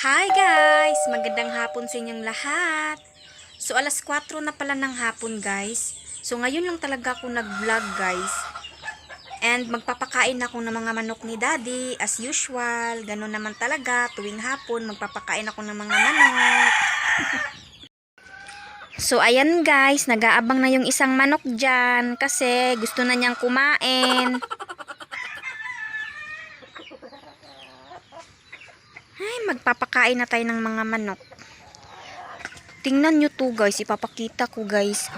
Hi guys! Magandang hapon sa inyong lahat. So alas 4 na pala ng hapon guys. So ngayon lang talaga ako nag-vlog guys. And magpapakain ako ng mga manok ni daddy as usual. Ganun naman talaga tuwing hapon magpapakain ako ng mga manok. So ayan guys, nag-aabang na yung isang manok dyan kasi gusto na niyang kumain. Ay, magpapakain na tayo ng mga manok. Tingnan nyo to guys, ipapakita ko guys.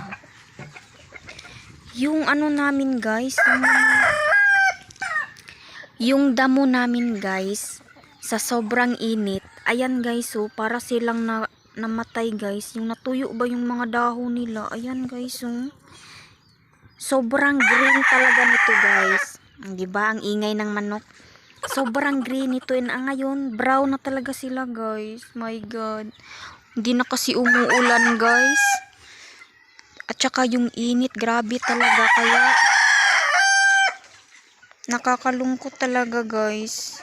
Yung ano namin guys, yung, yung damo namin guys, sa sobrang init. Ayan guys, so para silang na, namatay guys. Yung natuyo ba yung mga dahon nila? Ayan guys, so. Sobrang green talaga nito guys. Di ba ang ingay ng manok? Sobrang green ito and ah, ngayon brown na talaga sila guys. My god. Hindi na kasi umuulan guys. At saka yung init grabe talaga kaya nakakalungkot talaga guys.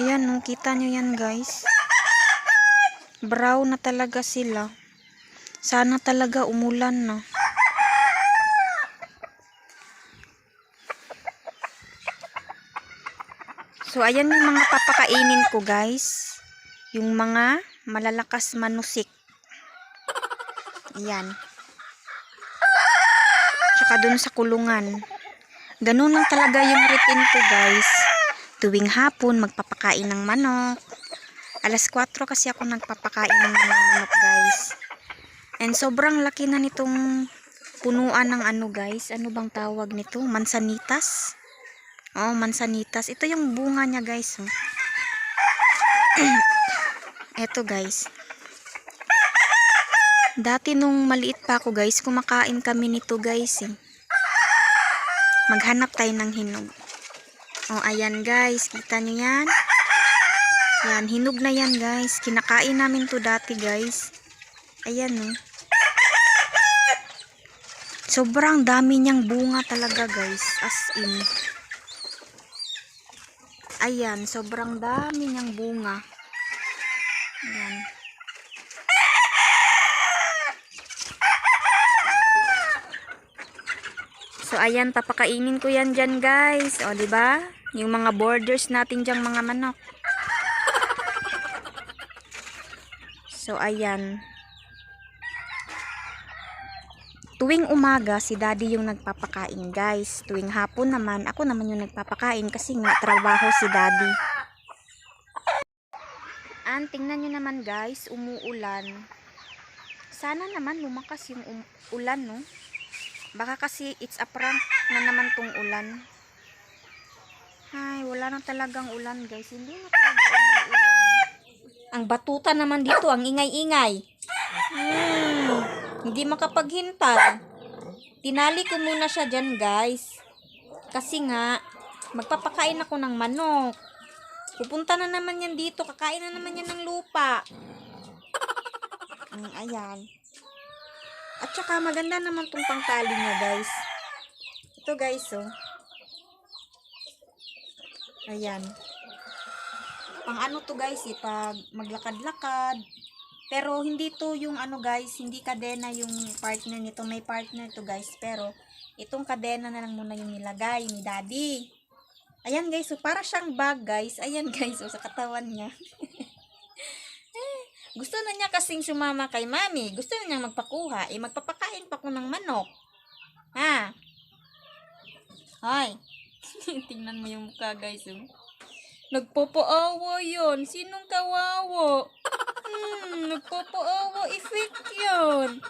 Ayan no, kita nyo yan guys. Brown na talaga sila. Sana talaga umulan na. So, ayan yung mga papakainin ko, guys. Yung mga malalakas manusik. Ayan. Tsaka dun sa kulungan. Ganun lang talaga yung routine ko, guys. Tuwing hapon, magpapakain ng manok. Alas 4 kasi ako nagpapakain ng manok, guys. And sobrang laki na nitong punuan ng ano, guys. Ano bang tawag nito? Mansanitas? Oh, mansanitas. Ito yung bunga niya, guys. Oh. Ito, guys. Dati nung maliit pa ako, guys, kumakain kami nito, guys. Eh. Maghanap tayo ng hinog. Oh, ayan, guys. Kita nyo yan? Yan, hinog na yan, guys. Kinakain namin to dati, guys. Ayan, oh. Sobrang dami niyang bunga talaga, guys. As in. Ayan, sobrang dami niyang bunga. Ayan. So, ayan, papakainin ko yan dyan, guys. O, ba? Yung mga borders natin dyan, mga manok. So, ayan. Tuwing umaga, si daddy yung nagpapakain, guys. Tuwing hapon naman, ako naman yung nagpapakain kasi nga trabaho si daddy. An, tingnan nyo naman, guys, umuulan. Sana naman lumakas yung um- ulan, no? Baka kasi it's a prank na naman tong ulan. Ay, wala na talagang ulan, guys. Hindi na talaga umuulan. Ang batuta naman dito, ang ingay-ingay. Hmm, hindi makapaghintay. Tinali ko muna siya dyan, guys. Kasi nga, magpapakain ako ng manok. Pupunta na naman yan dito. Kakain na naman yan ng lupa. Mm, ayan. At saka maganda naman tong pangtali niya, guys. Ito, guys, oh. Ayan. Pang ano to, guys, eh, pag maglakad-lakad. Pero hindi to yung ano, guys, hindi kadena yung partner nito. May partner to, guys. Pero itong kadena na lang muna yung nilagay ni daddy. Ayan, guys, so para siyang bag, guys. Ayan, guys, so sa katawan niya. Gusto na niya kasing sumama kay mami. Gusto na niyang magpakuha. Eh, magpapakain pa ko ng manok. Ha? Hoy. Tingnan mo yung mukha, guys. Oh. Nagpapaawa yon Sinong kawawa? Hmm, nagpapaawa. Effect yun.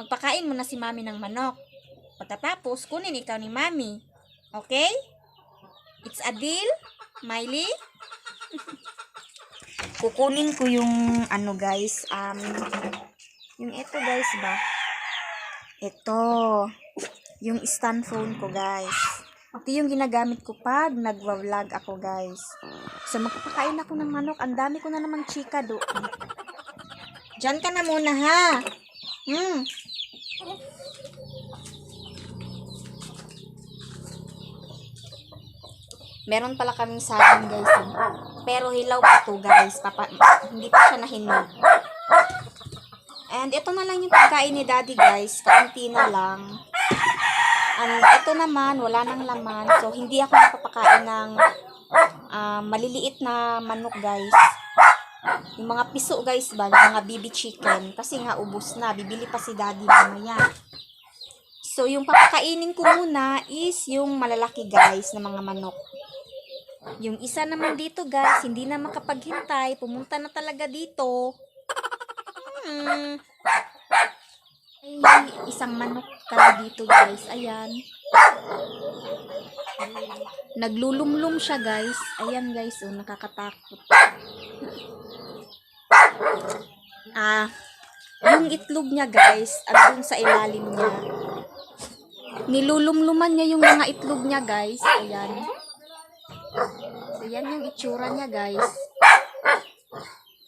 Magpakain mo na si mami ng manok. Pagkatapos, kunin ikaw ni mami. Okay? It's a deal, Miley? kukunin ko yung ano guys um yung ito guys ba ito yung stand phone ko guys ito yung ginagamit ko pag nagwa-vlog ako guys so magpapakain ako ng manok ang dami ko na namang chika do Diyan ka na muna ha hmm Meron pala kaming saging guys. eh. Pero hilaw pa to guys. Papa, hindi pa siya nahinog. And ito na lang yung pagkain ni daddy guys. Kaunti na lang. And ito naman, wala nang laman. So, hindi ako napapakain ng ah, maliliit na manok guys. Yung mga piso guys ba, yung mga baby chicken. Kasi nga ubos na. Bibili pa si daddy mamaya. So, yung papakainin ko muna is yung malalaki guys na mga manok. Yung isa naman dito guys, hindi na makapaghintay. Pumunta na talaga dito. Hmm. Ay, isang manok pala dito guys. Ayan. Naglulumlum siya guys. Ayan guys, oh, nakakatakot. Ah, yung itlog niya guys, andun sa ilalim niya. Nilulumluman niya yung mga itlog niya guys. Ayan. So, yan yung itsura niya guys.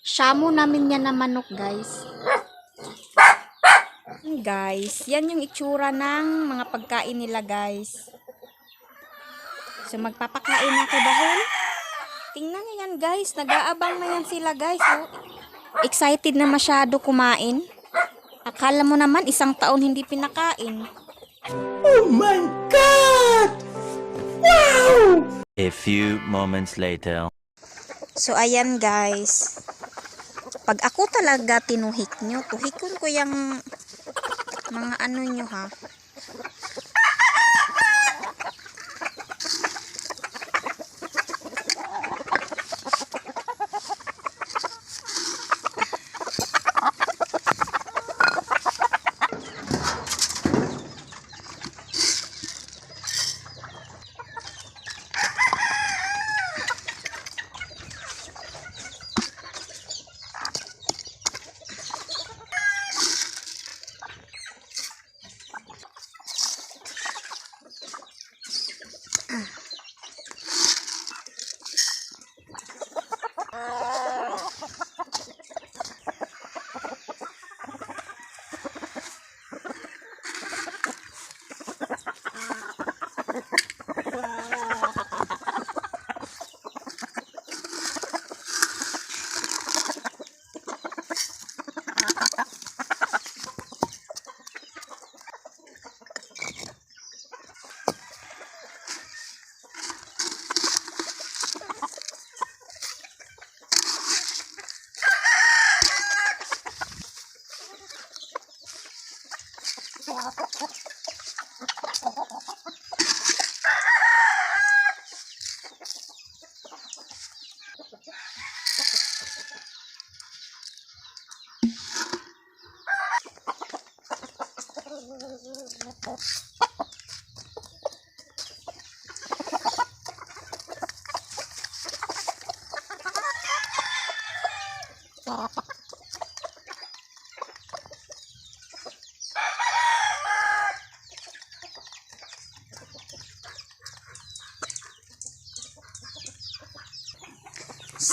Shamu namin niya na manok guys. Yan, Guys, yan yung itsura ng mga pagkain nila guys. So magpapakain ako dahil tingnan niyo yan guys, nag-aabang na yan sila guys. Oh. Excited na masyado kumain. Akala mo naman isang taon hindi pinakain. A few moments later. So, ayan guys. Pag ako talaga tinuhik nyo, tuhikon ko yung mga ano nyo ha.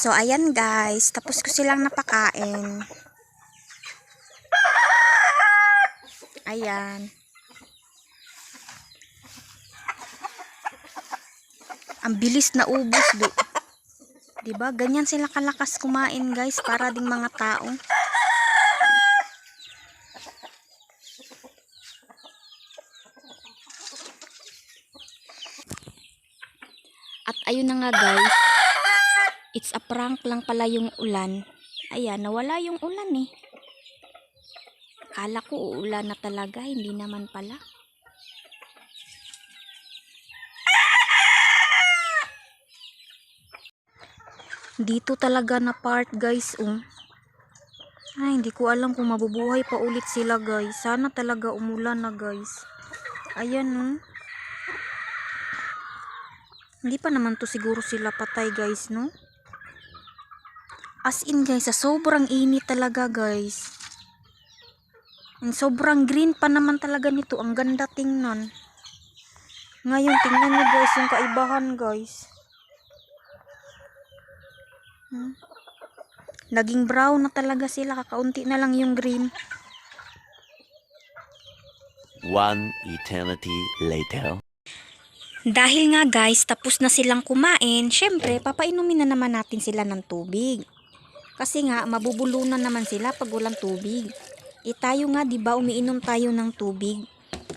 So, ayan guys. Tapos ko silang napakain. Ayan. Ang bilis na ubos do. 'Di ba? Ganyan sila kalakas kumain, guys, para ding mga tao. At ayun na nga, guys. It's a prank lang pala yung ulan. Ayan, nawala yung ulan eh. Kala ko uulan na talaga, hindi naman pala. Dito talaga na part guys, um. Ay, hindi ko alam kung mabubuhay pa ulit sila guys. Sana talaga umulan na guys. Ayan, um. Hindi pa naman to siguro sila patay guys, no? As in guys, sa sobrang init talaga guys. Ang sobrang green pa naman talaga nito. Ang ganda tingnan. Ngayon, tingnan niyo guys yung kaibahan guys. Hmm? Naging brown na talaga sila. Kakaunti na lang yung green. One eternity later. Dahil nga guys, tapos na silang kumain, syempre papainumin na naman natin sila ng tubig. Kasi nga, mabubulunan naman sila pag walang tubig. E tayo nga, di ba, umiinom tayo ng tubig.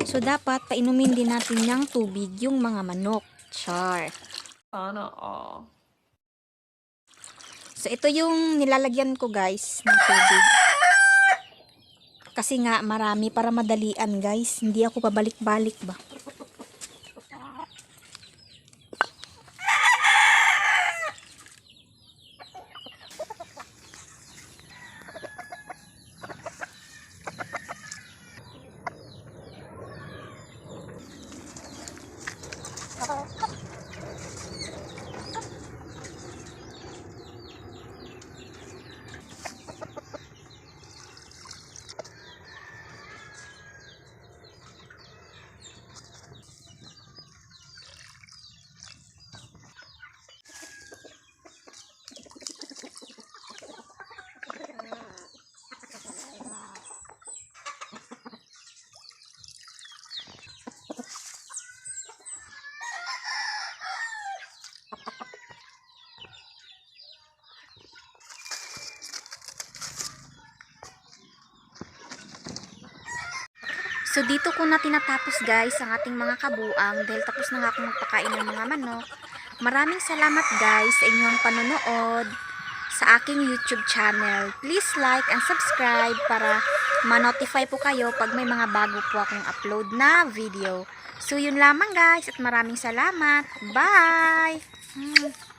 So, dapat painumin din natin ng tubig yung mga manok. Char. Sana all. So, ito yung nilalagyan ko guys ng tubig. Kasi nga, marami para madalian guys. Hindi ako pabalik-balik ba. So dito ko na tinatapos guys ang ating mga kabuang dahil tapos na nga akong magpakain ng mga manok. Maraming salamat guys sa inyong panonood sa aking YouTube channel. Please like and subscribe para ma-notify po kayo pag may mga bago po akong upload na video. So yun lamang guys at maraming salamat. Bye! Hmm.